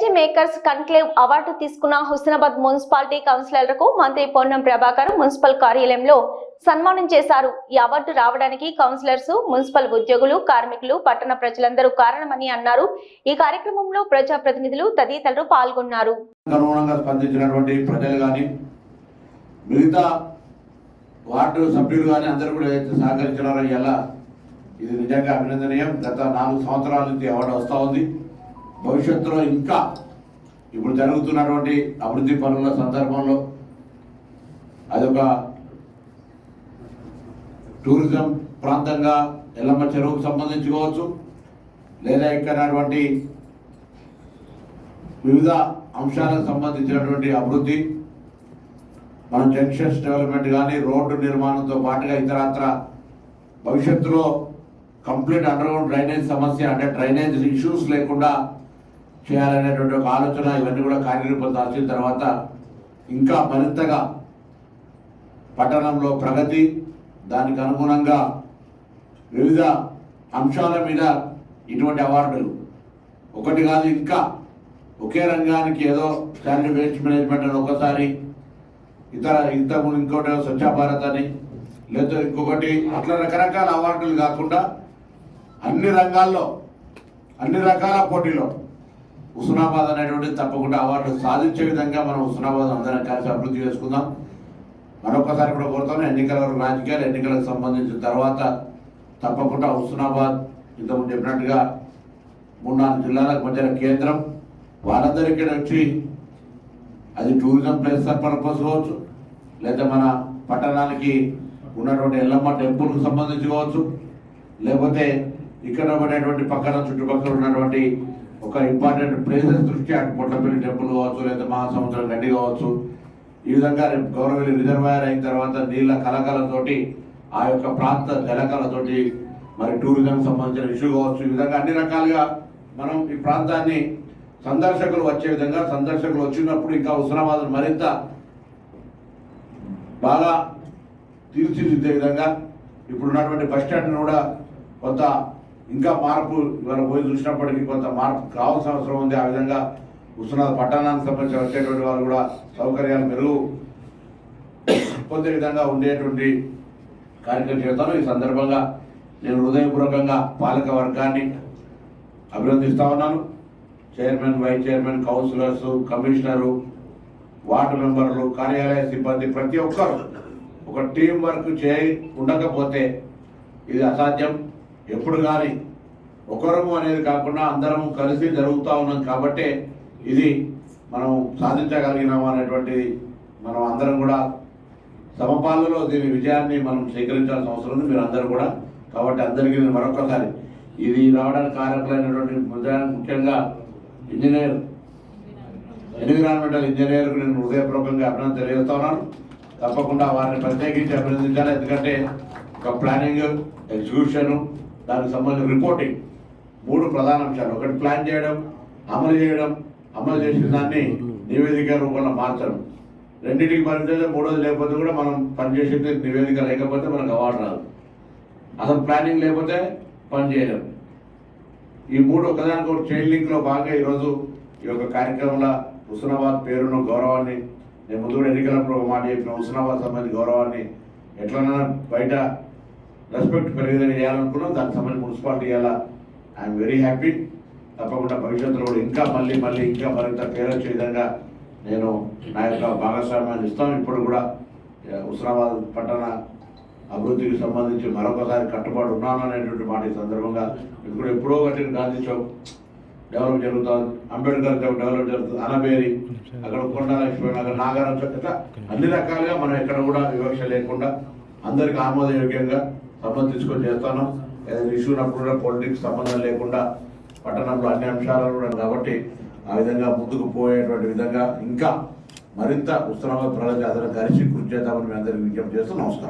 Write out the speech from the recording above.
Change makers conclave award తీసుకున్న Husnabad municipality కౌన్సిలర్లకు మంత్రి Ponnam Prabhakar municipal కార్యాలయంలో సన్మానం చేశారు. ఈ అవార్డు రావడానికి కౌన్సిలర్స్ మున్సిపల్ ఉద్యోగులు కార్మికులు పట్టణ ప్రజలందరూ కారణమని అన్నారు. ఈ కార్యక్రమంలో ప్రజాప్రతినిధులు తదితరులు పాల్గొన్నారు. మిగతా వార్డు సభ్యులు కానీ అందరూ కూడా ఇది నిజంగా అభినందనీయం. గత నాలుగు సంవత్సరాల నుంచి అవార్డు వస్తూ ఉంది. భవిష్యత్తులో ఇంకా ఇప్పుడు జరుగుతున్నటువంటి అభివృద్ధి పనుల సందర్భంలో అదొక టూరిజం ప్రాంతంగా ఎల్లమ్మ చెరువుకు సంబంధించుకోవచ్చు లేదా ఇక్కడటువంటి వివిధ అంశాలకు సంబంధించినటువంటి అభివృద్ధి మన జంక్షన్స్ డెవలప్మెంట్ కానీ రోడ్డు నిర్మాణంతో పాటుగా ఇతరత్ర భవిష్యత్తులో కంప్లీట్ అండర్గ్రౌండ్ డ్రైనేజ్ సమస్య అంటే డ్రైనేజ్ ఇష్యూస్ లేకుండా చేయాలనేటువంటి ఒక ఆలోచన ఇవన్నీ కూడా కార్యరూపం దాల్చిన తర్వాత ఇంకా మరింతగా పట్టణంలో ప్రగతి దానికి అనుగుణంగా వివిధ అంశాల మీద ఇటువంటి అవార్డులు. ఒకటి కాదు ఇంకా ఒకే రంగానికి ఏదో శానిటరీ వేస్ట్ మేనేజ్మెంట్ అని ఒకసారి ఇతర ఇంతకుముందు ఇంకోటి స్వచ్ఛ భారత్ అని లేదా ఇంకొకటి అట్లా రకరకాల అవార్డులు కాకుండా అన్ని రంగాల్లో అన్ని రకాల పోటీలో హుస్నాబాద్ అనేటువంటి తప్పకుండా అవార్డు సాధించే విధంగా మనం హుస్నాబాద్ అందరం కలిసి అభివృద్ధి చేసుకుందాం. మరొకసారి కూడా కోరుతాను ఎన్నికల రాజకీయాలు ఎన్నికలకు సంబంధించిన తర్వాత తప్పకుండా హుస్నాబాద్ ఇంతకుముందు చెప్పినట్టుగా మూడు నాలుగు జిల్లాలకు మధ్యన కేంద్రం. వాళ్ళందరికీ వచ్చి అది టూరిజం ప్లేస్ పర్పస్ కావచ్చు లేదా మన పట్టణానికి ఉన్నటువంటి ఎల్లమ్మ టెంపుల్కి సంబంధించి కావచ్చు. లేకపోతే ఇక్కడ ఉండేటువంటి పక్కన చుట్టుపక్కల ఉన్నటువంటి ఒక ఇంపార్టెంట్ ప్లేసెస్ దృష్ట్యా అటు పొట్లపల్లి టెంపుల్ కావచ్చు లేదా మహాసముద్రం గడ్డి కావచ్చు. ఈ విధంగా రేపు గౌరవల్లి రిజర్వాయర్ అయిన తర్వాత నీళ్ళ కలకలతోటి ఆ యొక్క ప్రాంత జలకలతోటి మరి టూరిజం సంబంధించిన ఇష్యూ కావచ్చు. ఈ విధంగా అన్ని రకాలుగా మనం ఈ ప్రాంతాన్ని సందర్శకులు వచ్చే విధంగా సందర్శకులు వచ్చినప్పుడు ఇంకా హుస్నాబాద్ మరింత బాగా తీర్చిదిద్దే విధంగా ఇప్పుడు ఉన్నటువంటి బస్ స్టాండ్ కూడా కొంత ఇంకా మార్పు ఇవాళ పోయి చూసినప్పటికీ కొంత మార్పు కావాల్సిన అవసరం ఉంది. ఆ విధంగా హుస్నాబాద్ పట్టణానికి సంబంధించి వచ్చేటువంటి వారు కూడా సౌకర్యాలు మెరుగు పొందే విధంగా ఉండేటువంటి కార్యక్రమం చేస్తాను ఈ సందర్భంగా నేను హృదయపూర్వకంగా పాలక వర్గాన్ని అభినందిస్తా ఉన్నాను. Chairman vice chairman councillors commissioner ward మెంబర్లు కార్యాలయ సిబ్బంది ప్రతి ఒక్కరు ఒక టీం వర్క్ చేయి ఉండకపోతే ఇది అసాధ్యం. ఎప్పుడు కానీ ఒకరము అనేది కాకుండా అందరం కలిసి జరుగుతూ ఉన్నాం కాబట్టే ఇది మనం సాధించగలిగినాము అనేటువంటిది మనం అందరం కూడా సమపాలలో దీని విజయాన్ని మనం స్వీకరించాల్సిన అవసరం ఉంది. మీరు అందరూ కూడా కాబట్టి అందరికీ నేను మరొకసారి ఇది రావడానికి కారకులైనటువంటి ముఖ్యంగా ఇంజనీర్ ఎన్విరాన్మెంటల్ ఇంజనీర్కు నేను హృదయపూర్వకంగా అభినందన తెలియజేస్తా ఉన్నాను. తప్పకుండా వారిని ప్రత్యేకించి అభినందించాలి. ఎందుకంటే ఒక ప్లానింగ్ ఎగ్జిక్యూషను దానికి సంబంధించిన రిపోర్టింగ్ మూడు ప్రధాన అంశాలు. ఒకటి ప్లాన్ చేయడం అమలు చేయడం. అమలు చేసిన దాన్ని నివేదిక రూపంలో మార్చడం. రెండింటికి పనిచేస్తే మూడోది లేకపోతే కూడా మనం పనిచేసేది నివేదిక లేకపోతే మనకు అవార్డు రాదు. అసలు ప్లానింగ్ లేకపోతే పని చేయడం ఈ మూడు ఒకదానికి ఒక చైన్ లింక్లో భాగంగా ఈరోజు ఈ యొక్క కార్యక్రమంలో హుస్నాబాద్ పేరును గౌరవాన్ని నేను ముందు ఎన్నికలప్పుడు ఒక మాట చెప్పిన హుస్నాబాద్ సంబంధించి గౌరవాన్ని ఎట్లన్నా బయట రెస్పెక్ట్ పెరిగేదని చేయాలనుకున్నాం దానికి సంబంధించి మున్సిపాలిటీ ఇవ్వాలా? ఐఎమ్ వెరీ హ్యాపీ తప్పకుండా భవిష్యత్తులో కూడా ఇంకా మళ్ళీ మళ్ళీ ఇంకా మరింత పేరు వచ్చే విధంగా నేను నా యొక్క భాగస్వామ్యాన్ని ఇస్తాను. ఇప్పుడు కూడా హుస్నాబాద్ పట్టణ అభివృద్ధికి సంబంధించి మరొకసారి కట్టుబాటు ఉన్నాను అనేటువంటి మాట ఈ సందర్భంగా. ఇప్పుడు ఎప్పుడో ఒకటి గాంధీ చౌక్ డెవలప్ జరుగుతుంది. అంబేద్కర్ చౌక్ డెవలప్ జరుగుతుంది. అనబేరి అక్కడ కొండలక్ష్మి అక్కడ నాగారం చౌక్ అన్ని రకాలుగా మనం ఎక్కడ కూడా వివక్ష లేకుండా అందరికి ఆమోదయోగ్యంగా సంబంధించుకొని చేస్తాను. ఏదైనా ఇష్యూ ఉన్నప్పుడు కూడా పొలిటిక్స్ సంబంధం లేకుండా పట్టణంలో అన్ని అంశాలు కూడా కాబట్టి ఆ విధంగా ముందుకు పోయేటువంటి విధంగా ఇంకా మరింత ఉత్సవ ప్రజలకు అందరం కలిసి కృషి చేద్దామని మీ అందరికీ విజ్ఞప్తి చేస్తూ నమస్కారం.